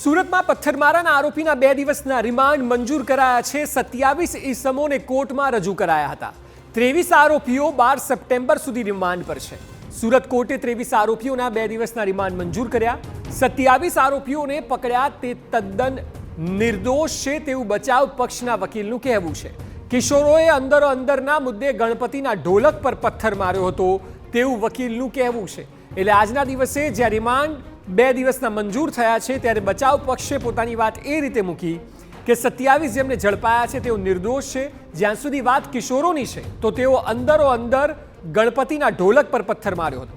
સુરતમાં પથ્થરમારાના આરોપીના બે દિવસના રિમાન્ડ મંજૂર કરાયા છે. સત્યાવીસ ઈસમોને કોર્ટમાં રજૂ કરાયા હતા. ત્રેવીસ આરોપીઓ બાર સપ્ટેમ્બર સુધી રિમાન્ડ પર છે. સુરત કોર્ટે ત્રેવીસ આરોપીઓના બે દિવસના રિમાન્ડ મંજૂર કર્યા. સત્યાવીસ આરોપીઓને પકડ્યા તે તદ્દન નિર્દોષ છે તેવું બચાવ પક્ષના વકીલનું કહેવું છે. કિશોરોએ અંદરો અંદરના મુદ્દે ગણપતિના ઢોલક પર પથ્થર માર્યો હતો તેવું વકીલનું કહેવું છે. એટલે આજના દિવસે જ્યાં રિમાન્ડ બે દિવસના મંજૂર થયા છે ત્યારે બચાવ પક્ષે પોતાની વાત એ રીતે મૂકી કે સત્યાવીસ જેમને ઝડપાયા છે તેઓ નિર્દોષ છે. જ્યાં સુધી વાત કિશોરોની છે, તો તેઓ અંદરો અંદર ગણપતિના ઢોલક પર પથ્થર માર્યો હતો.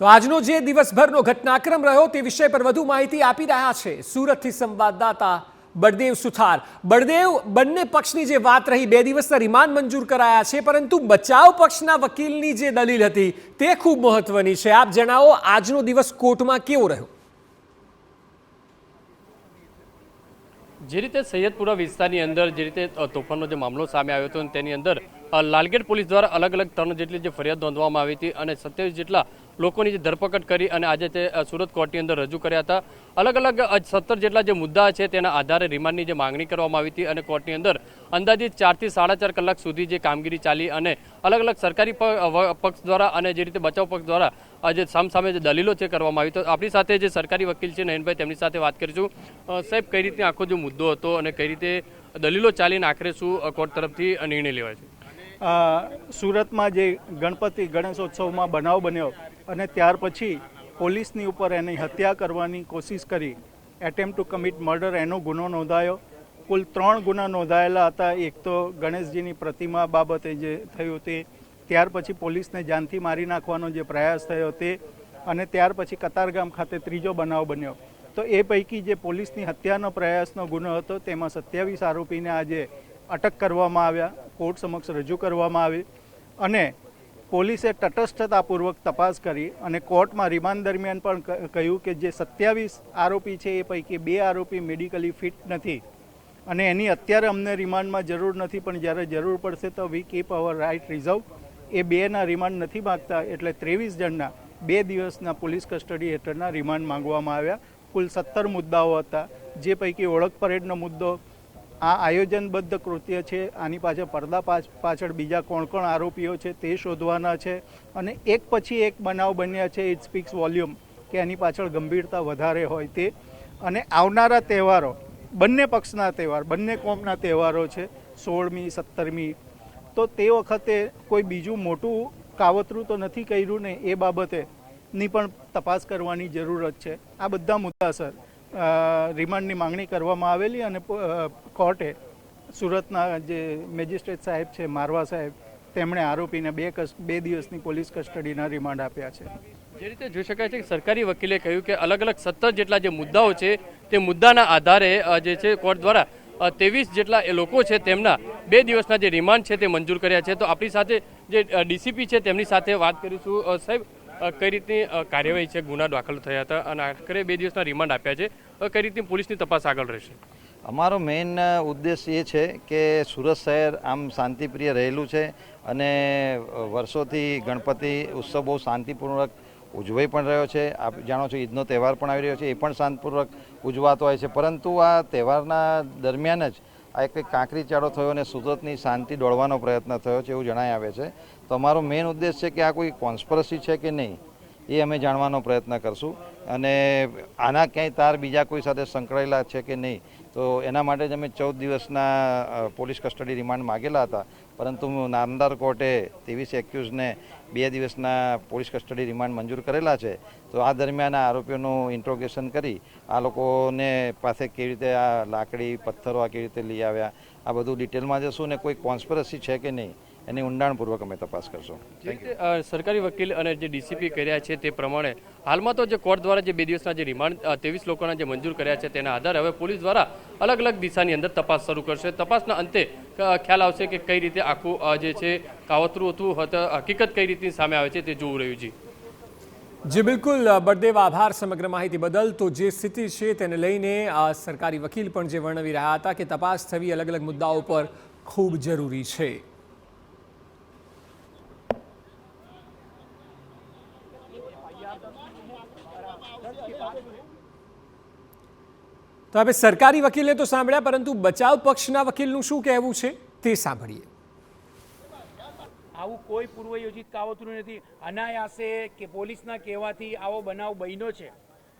તો આજનો જે દિવસભરનો ઘટનાક્રમ રહ્યો તે વિષય પર વધુ માહિતી આપી રહ્યા છે. સુરતથી સંવાદદાતા બળદેવ સુથાર. બળદેવ બંને પક્ષની જે વાત રહી, બે દિવસના રિમાન્ડ મંજૂર કરાયા છે, પરંતુ બચાવ પક્ષના વકીલની જે દલીલ હતી, તે ખૂબ મહત્વની છે. આપ જણાવો, આજનો દિવસ કોર્ટમાં કેવો રહ્યો? જે રીતે સૈયદપુરા વિસ્તારની અંદર જે રીતે તોફાનનો જે મામલો સામે આવ્યો હતો તેની અંદર લાલગેટ પોલીસ દ્વારા અલગ અલગ ત્રણ જેટલી જે ફરિયાદ નોંધવામાં આવી હતી અને સત્યાવીસ જેટલા લોકોની જે ધરપકડ કરી અને આજે તે સુરત કોર્ટની અંદર રજૂ કર્યા હતા. અલગ અલગ સત્તર જેટલા જે મુદ્દા છે તેના આધારે રિમાન્ડની જે માંગણી કરવામાં આવી હતી અને કોર્ટની અંદર અંદાજિત ચારથી સાડા ચાર કલાક સુધી જે કામગીરી ચાલી અને અલગ અલગ સરકારી પક્ષ દ્વારા અને જે રીતે બચાવ પક્ષ દ્વારા આજે સામસામે જે દલીલો છે કરવામાં આવી તો આપણી સાથે જે સરકારી વકીલ છે નયનભાઈ, તેમની સાથે વાત કરીશું. સાહેબ, કઈ રીતે આખો જે મુદ્દો હતો અને કઈ રીતે દલીલો ચાલીને આખરે શું કોર્ટ તરફથી નિર્ણય લેવાય છે? સુરતમાં જે ગણપતિ ગણેશોત્સવમાં બનાવ બન્યો અને ત્યાર પછી પોલીસની ઉપર એની હત્યા કરવાની કોશિશ કરી એટેમ્પ ટુ કમિટ મર્ડર એનો ગુનો નોંધાયો. કુલ ત્રણ ગુના નોંધાયેલા હતા. એક તો ગણેશજીની પ્રતિમા બાબતે જે થયું તે, ત્યાર પછી પોલીસને જાનથી મારી નાખવાનો જે પ્રયાસ થયો તે, અને ત્યાર પછી કતારગામ ખાતે ત્રીજો બનાવ બન્યો. તો એ પૈકી જે પોલીસની હત્યાનો પ્રયાસનો ગુનો હતો, તેમાં સત્યાવીસ આરોપીને આજે અટક કરવામાં આવ્યા. કોર્ટ સમક્ષ રજૂ કરવામાં આવી અને પોલીસે તટસ્થતાપૂર્વક તપાસ કરી અને કોર્ટમાં રિમાન્ડ દરમિયાન પણ કહ્યું કે જે સત્યાવીસ આરોપી છે એ પૈકી બે આરોપી મેડિકલી ફિટ નથી અને એની અત્યારે અમને રિમાન્ડમાં જરૂર નથી, પણ જ્યારે જરૂર પડશે તો we keep our right reserve. એ બેના રિમાન્ડ નથી માગતા એટલે ત્રેવીસ જણના બે દિવસના પોલીસ કસ્ટડી હેઠળના રિમાન્ડ માંગવામાં આવ્યા. કુલ સત્તર મુદ્દાઓ હતા, જે પૈકી ઓળખ પરેડનો મુદ્દો આ આયોજનબદ્ધ કૃત્ય છે. આની પાછળ પડદા પાછ- પાછળ બીજા કોણ કોણ આરોપીઓ છે તે શોધવાના છે અને એક પછી એક બનાવ બન્યા છે. ઇટ સ્પીક્સ વોલ્યુમ કે એની પાછળ ગંભીરતા વધારે હોય તે. અને આવનારા તહેવારો બંને પક્ષના તહેવાર બંને કોમના તહેવારો છે સોળમી સત્તરમી. તો તે વખતે કોઈ બીજું મોટું કાવતરું તો નથી કર્યું ને એ બાબતે ની પણ તપાસ કરવાની જરૂરત છે. આ બધા મુદ્દાસર અ, રિમાન્ડની માંગણી કરવામાં આવેલી અને કોર્ટે સુરતના જે મેજિસ્ટ્રેટ સાહેબ છે, મારવા સાહેબ, તેમણે આરોપીને બે કસ, બે દિવસની પોલીસ કસ્ટડીના રિમાન્ડ આપ્યા છે. જે રીતે જોઈ શકાય છે કે સરકારી વકીલે કહ્યું કે અલગ અલગ સત્તર જેટલા જે મુદ્દાઓ છે, તે મુદ્દાના આધારે જે છે કોર્ટ દ્વારા ત્રેવીસ જેટલા એ લોકો છે તેમના બે દિવસના જે રિમાન્ડ છે તે મંજૂર કર્યા છે. તો આપણી સાથે જે ડીસીપી છે તેમની સાથે વાત કરીશું. સાહેબ કઈ રીતની કાર્યવાહી છે? ગુના દાખલ થયા હતા અને આખરે બે દિવસના રિમાન્ડ આપ્યા છે. કઈ રીતની પોલીસની તપાસ આગળ રહેશે? અમારો મેઇન ઉદ્દેશ એ છે કે સુરત શહેર આમ શાંતિપ્રિય રહેલું છે અને વર્ષોથી ગણપતિ ઉત્સવ બહુ શાંતિપૂર્વક ઉજવાઈ પણ રહ્યો છે. આપ જાણો છો ઈદનો તહેવાર પણ આવી રહ્યો છે. એ પણ શાંતિપૂર્વક ઉજવાતો હોય છે. પરંતુ આ તહેવારના દરમિયાન જ આ એક કાંકરી ચાળો થયો અને સુરતની શાંતિ દોડવાનો પ્રયત્ન થયો છે એવું જણાઈ આવે છે. તો અમારો મેઇન ઉદ્દેશ છે કે આ કોઈ કોન્સ્પરસી છે કે નહીં, એ અમે જાણવાનો પ્રયત્ન કરશું. અને આના ક્યાંય તાર બીજા કોઈ સાથે સંકળાયેલા છે કે નહીં તો એના માટે જ અમે ચૌદ દિવસના પોલીસ કસ્ટડી રિમાન્ડ માગેલા હતા. પરંતુ નામદાર કોર્ટે ત્રેવીસ એક્યુઝને બે દિવસના પોલીસ કસ્ટડી રિમાન્ડ મંજૂર કરેલા છે. તો આ દરમિયાન આ આરોપીઓનું ઇન્ટ્રોગેશન કરી આ લોકોને પાસે કેવી રીતે આ લાકડી, પથ્થરો આ કેવી રીતે લઈ આવ્યા, આ બધું ડિટેલમાં જશું ને કોઈ કોન્સ્પરસી છે કે નહીં? એની ઊંડાણપૂર્વક અમે તપાસ કરશું. જે સરકારી વકીલ અને જે ડીસીપી કર્યા છે તે પ્રમાણે હાલમાં તો જે કોર્ટ દ્વારા જે બે દિવસના જે રિમાન્ડ ત્રેવીસ લોકોના જે મંજૂર કર્યા છે તેના આધારે હવે પોલીસ દ્વારા અલગ અલગ દિશાની અંદર તપાસ શરૂ કરશે. તપાસના અંતે ખ્યાલ આવશે કે કઈ રીતે આખું જે છે કાવતરું હતું હત- હકીકત કઈ રીતની સામે આવે છે તે જોવું રહ્યું છે. જી બિલકુલ. બળદેવ આભાર સમગ્ર માહિતી બદલ. તો જે સ્થિતિ છે તેને લઈને સરકારી વકીલ પણ જે વર્ણવી રહ્યા હતા કે તપાસ થવી અલગ અલગ મુદ્દાઓ પર ખૂબ જરૂરી છે. તો હવે સરકારી વકીલે તો સાંભળ્યા, પરંતુ બચાવ પક્ષના વકીલનું શું કહેવું છે તે સાંભળીએ. આવું કોઈ પૂર્વયોજિત કાવતરું નથી. અનાયાસે કે પોલીસના કહેવાથી આવો બનાવ બન્યો છે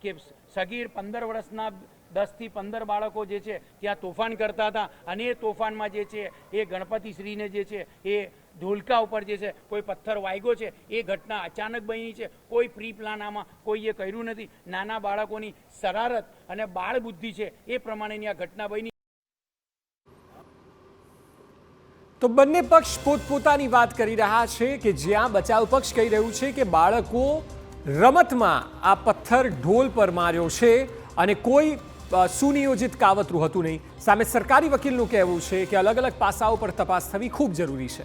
કે સગીર પંદર વર્ષના દસથી પંદર બાળકો જે છે, ત્યાં તોફાન કરતા હતા. અને એ તોફાનમાં જે છે, એ ગણપતિશ્રીને જે છે, એ ઢોલકા ઉપર જે છે, કોઈ પથ્થર વાગ્યો છે, એ ઘટના અચાનક બની છે. કોઈ પ્રી પ્લાન આમાં કોઈએ કર્યું નથી. નાના બાળકોની શરારત અને બાળ બુદ્ધિ છે, એ પ્રમાણેની આ ઘટના બની. તો બંને પક્ષ પોતપોતાની વાત કરી રહ્યા છે કે જ્યાં બચાવ પક્ષ કહી રહ્યું છે કે બાળકો રમતમાં આ પથ્થર ઢોલ પર માર્યો છે અને કોઈ સુનિયોજિત કાવતરું હતું નહીં. સામે સરકારી વકીલનું કહેવું છે કે અલગ અલગ પાસાઓ પર તપાસ થવી ખૂબ જરૂરી છે.